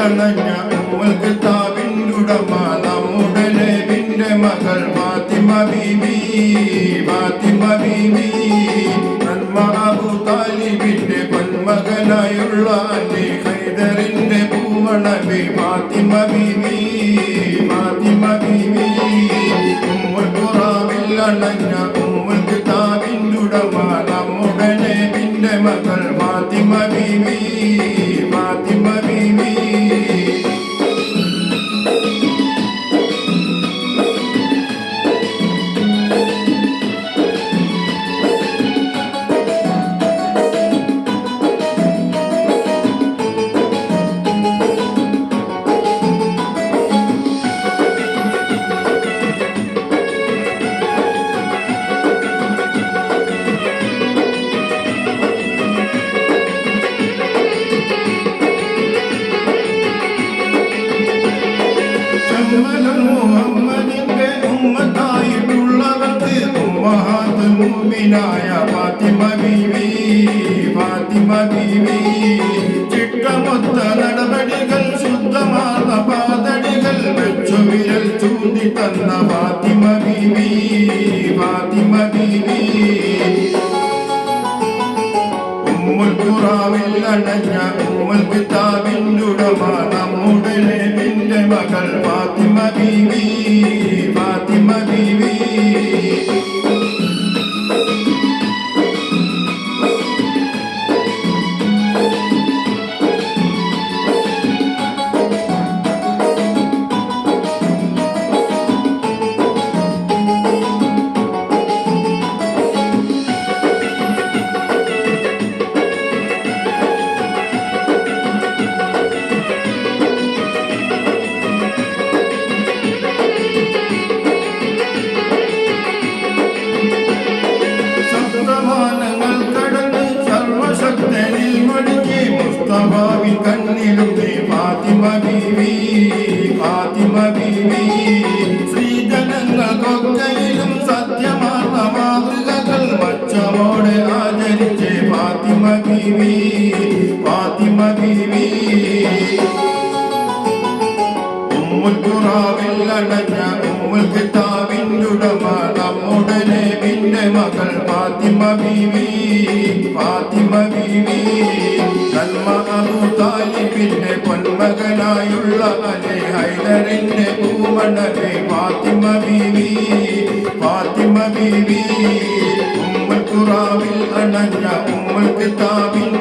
അണഞ്ഞ ഉമ്മൽ കിതാബിന്റുടമ നമ്മുടെ നബിന്റെ മകൾ ഫാത്തിമ ബീബി ഫാത്തിമ ബീബി നന്മ അബു താലിബിന്റെ പൊന്മകനായുള്ള അലി ഹൈദറിന്റെ പൂമണബി ഫാത്തിമ ബീബി ഫാത്തിമ ബീബി ഉമ്മുൽ ഖുറാവിൽ അണഞ്ഞ ഉമ്മുൽ കിതാബിന്റുടമ നമ്മുടെ നബിന്റെ മകൾ മുഹമ്മദിന്റെ ഉമ്മത്തായിട്ടുള്ളവർക്ക് ഉമ്മഹാത്ത് മുഅ്മിനായ ഫാത്തിമ ബീവി ഫാത്തിമ ബീവി. ചിട്ടമൊത്ത നടപടികൾ ശുദ്ധമാർന്ന പാതടികൾ വെച്ചു വിരൽ ചൂണ്ടി തന്ന ഫാത്തിമ ബീവി ഫാത്തിമ ബീവി. ഉമ്മുൽ ഖുറാവിൽ അണഞ്ഞ ഉമ്മുൽ ഉടമ നമ്മുടെ മകൾ ഫാത്തിമ ബീവി ഫാത്തിമ ബീവി ഫാത്തിമ ബീവി ഫാത്തിമ ബീവി. കൊക്കയിലും സത്യമാർന്ന മാതൃകകൾ മച്ചമോടെ ആചരിച്ച് ഫാത്തിമ ബീവി ഫാത്തിമ ബീവി. ഉമ്മുൽ ഖുറാവിൽ അടഞ്ഞ ഉമ്മുൽ കിതാബിന്റുടമ നമ്മുടെ നബിന്റെ മകൾ ഫാത്തിമ ബീവി ഫാത്തിമ ബീവി. നന്മ പൊന്മകനായുള്ള അലി ഹൈദറിന്റെ പൂമണബി ഫാത്തിമ ബീവി ഫാത്തിമ ബീവി. ഉമ്മൽ ഖുറാവിൽ അണഞ്ഞ ഉമ്മുൽ കിതാബിന്റുടമ